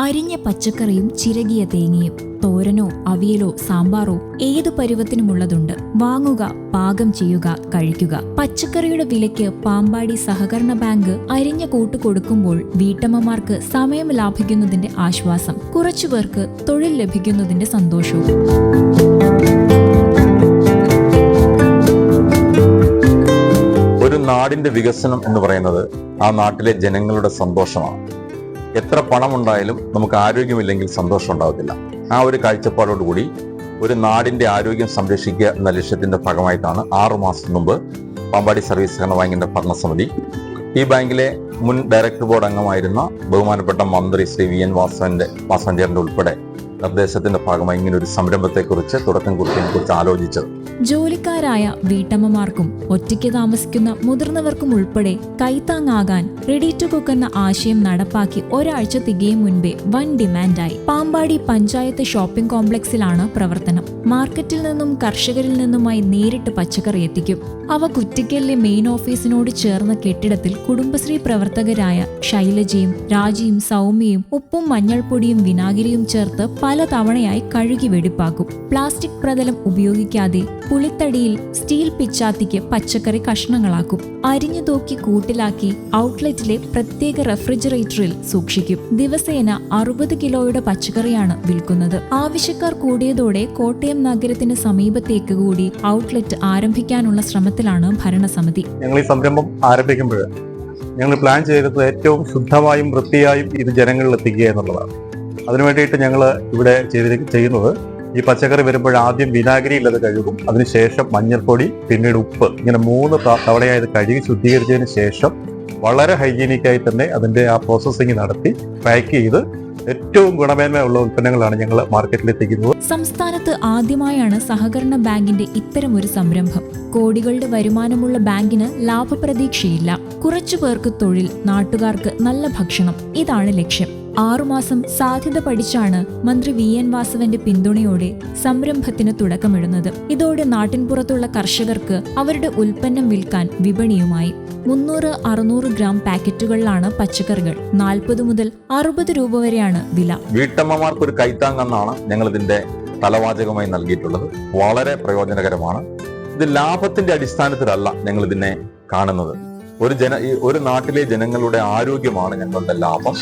അരിഞ്ഞ പച്ചക്കറിയും ചിരകിയ തേങ്ങയും തോരനോ അവിയലോ സാമ്പാറോ ഏതു പരുവത്തിനുമുള്ളതുണ്ട്. വാങ്ങുക പാകം ചെയ്യുക കഴിക്കുക. പച്ചക്കറിയുടെ വിലയ്ക്ക് പാമ്പാടി സഹകരണ ബാങ്ക് അരിഞ്ഞ കൂട്ട് കൊടുക്കുമ്പോൾ വീട്ടമ്മമാർക്ക് സമയം ലാഭിക്കുന്നതിന്റെ ആശ്വാസം കുറച്ചുപേർക്ക് തൊഴിൽ ലഭിക്കുന്നതിന്റെ സന്തോഷവും. ഒരു നാടിന്റെ വികസനം എന്ന് പറയുന്നത് ആ നാട്ടിലെ ജനങ്ങളുടെ സന്തോഷമാണ്. എത്ര പണമുണ്ടായാലും നമുക്ക് ആരോഗ്യമില്ലെങ്കിൽ സന്തോഷം ഉണ്ടാകത്തില്ല ആ ഒരു കാഴ്ചപ്പാടോടുകൂടി ഒരു നാടിന്റെ ആരോഗ്യം സംരക്ഷിക്കുക എന്ന ലക്ഷ്യത്തിന്റെ ഭാഗമായിട്ടാണ് ആറു മാസം മുമ്പ് പാമ്പാടി സർവീസ് സഹകരണ ബാങ്കിന്റെ ഭരണസമിതി ഈ ബാങ്കിലെ മുൻ ഡയറക്ടർ ബോർഡ് അംഗമായിരുന്ന ബഹുമാനപ്പെട്ട മന്ത്രി ശ്രീ വി എൻ വാസവന്റെ വാസവഞ്ചേരന്റെ ഉൾപ്പെടെ നിർദ്ദേശത്തിന്റെ ഭാഗമായി ഇങ്ങനെ ഒരു സംരംഭത്തെക്കുറിച്ച് തുടക്കം കുറിച്ച് ആലോചിച്ചത്. ജോലിക്കാരായ വീട്ടമ്മമാർക്കും ഒറ്റയ്ക്ക് താമസിക്കുന്ന മുതിർന്നവർക്കും ഉൾപ്പെടെ കൈത്താങ്ങാകാൻ റെഡി ടു കുക്ക് എന്ന ആശയം നടപ്പാക്കി ഒരാഴ്ച തികയും മുൻപേ വൻ ഡിമാൻഡായി. പാമ്പാടി പഞ്ചായത്ത് ഷോപ്പിംഗ് കോംപ്ലക്സിലാണ് പ്രവർത്തനം. മാർക്കറ്റിൽ നിന്നും കർഷകരിൽ നിന്നുമായി നേരിട്ട് പച്ചക്കറി എത്തിക്കും. അവ കുറ്റിക്കലിലെ മെയിൻ ഓഫീസിനോട് ചേർന്ന കെട്ടിടത്തിൽ കുടുംബശ്രീ പ്രവർത്തകരായ ശൈലജയും രാജിയും സൗമ്യയും ഉപ്പും മഞ്ഞൾപ്പൊടിയും വിനാഗിരിയും ചേർത്ത് പല തവണയായി കഴുകി വെടിപ്പാക്കും. പ്ലാസ്റ്റിക് പ്രതലം ഉപയോഗിക്കാതെ പുളിത്തടിയിൽ സ്റ്റീൽ പിച്ചാത്തിക്ക് പച്ചക്കറി കഷ്ണങ്ങളാക്കും. അരിഞ്ഞു തൂക്കി കൂട്ടിലാക്കി ഔട്ട്ലെറ്റിലെ പ്രത്യേക റെഫ്രിജറേറ്ററിൽ സൂക്ഷിക്കും. ദിവസേന അറുപത് കിലോയുടെ പച്ചക്കറിയാണ് വിൽക്കുന്നത്. ആവശ്യക്കാർ കൂടിയതോടെ കോട്ടയം നഗരത്തിന് സമീപത്തേക്ക് കൂടി ഔട്ട്ലെറ്റ് ആരംഭിക്കാനുള്ള ശ്രമത്തിലാണ് ഭരണസമിതി. ഞങ്ങൾ ഈ സംരംഭം ആരംഭിക്കുമ്പോൾ ഞങ്ങൾ പ്ലാൻ ചെയ്തത് ഏറ്റവും ശുദ്ധമായും വൃത്തിയായും ഇത് ജനങ്ങളിൽ എത്തിക്കുക എന്നുള്ളതാണ്. അതിനു വേണ്ടിയിട്ട് ഞങ്ങൾ ഇവിടെ ചെയ്തി ചെയ്യുന്നത് ഈ പച്ചക്കറി വരുമ്പോൾ ആദ്യം വിനാഗിരിയിൽ അത് കഴുകും. അതിനുശേഷം മഞ്ഞൾപ്പൊടി പിന്നീട് ഉപ്പ്. ഇങ്ങനെ മൂന്ന് തവണയായത് കഴുകി ശുദ്ധീകരിച്ചതിന് ശേഷം വളരെ ഹൈജീനിക്കായി തന്നെ അതിന്റെ ആ പ്രോസസ്സിംഗ് നടത്തി പാക്ക് ചെയ്ത് ഏറ്റവും ഗുണമേന്മയുള്ള ഉൽപ്പന്നങ്ങളാണ് ഞങ്ങൾ മാർക്കറ്റിൽ എത്തിക്കുന്നത്. സംസ്ഥാനത്ത് ആദ്യമായാണ് സഹകരണ ബാങ്കിന്റെ ഇത്തരം ഒരു സംരംഭം. കോടികളുടെ വരുമാനമുള്ള ബാങ്കിന് ലാഭപ്രതീക്ഷയില്ല. കുറച്ചു പേർക്ക് തൊഴിൽ നാട്ടുകാർക്ക് നല്ല ഭക്ഷണം. ഇതാണ് ലക്ഷ്യം. ആറുമാസം സാധ്യത പഠിച്ചാണ് മന്ത്രി വി. എൻ. വാസവന്റെ പിന്തുണയോടെ സംരംഭത്തിന് തുടക്കമിടുന്നത്. ഇതോടെ നാട്ടിൻപുറത്തുള്ള കർഷകർക്ക് അവരുടെ ഉൽപ്പന്നം വിൽക്കാൻ വിപണിയുമായി. മുന്നൂറ് അറുന്നൂറ് ഗ്രാം പാക്കറ്റുകളിലാണ് പച്ചക്കറികൾ. നാൽപ്പത് മുതൽ അറുപത് രൂപ വരെയാണ് വില. വീട്ടമ്മമാർക്ക് ഒരു കൈത്താങ്ങെന്നാണ് ഞങ്ങൾ ഇതിന്റെ തലവാചകമായി നൽകിയിട്ടുള്ളത്. വളരെ പ്രയോജനകരമാണ്. ഇത് ലാഭത്തിന്റെ അടിസ്ഥാനത്തിലല്ല ഞങ്ങൾ ഇതിനെ കാണുന്നത്. ഒരു ജന ഒരു നാട്ടിലെ ജനങ്ങളുടെ ആരോഗ്യമാണ് ഞങ്ങളുടെ ലാഭം.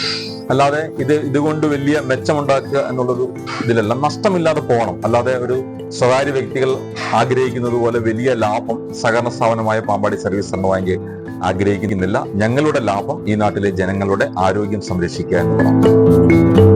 അല്ലാതെ ഇത് ഇതുകൊണ്ട് വലിയ മെച്ചമുണ്ടാക്കുക എന്നുള്ളത് ഇതിലല്ല. നഷ്ടമില്ലാതെ പോകണം. അല്ലാതെ ഒരു സ്വകാര്യ വ്യക്തികൾ ആഗ്രഹിക്കുന്നത് പോലെ വലിയ ലാഭം സഹകരണ സ്ഥാപനമായ പാമ്പാടി സർവീസ് സെന്റർ ബാങ്ക് ആഗ്രഹിക്കുന്നില്ല. ഞങ്ങളുടെ ലാഭം ഈ നാട്ടിലെ ജനങ്ങളുടെ ആരോഗ്യം സംരക്ഷിക്കുക എന്നുള്ളതാണ്.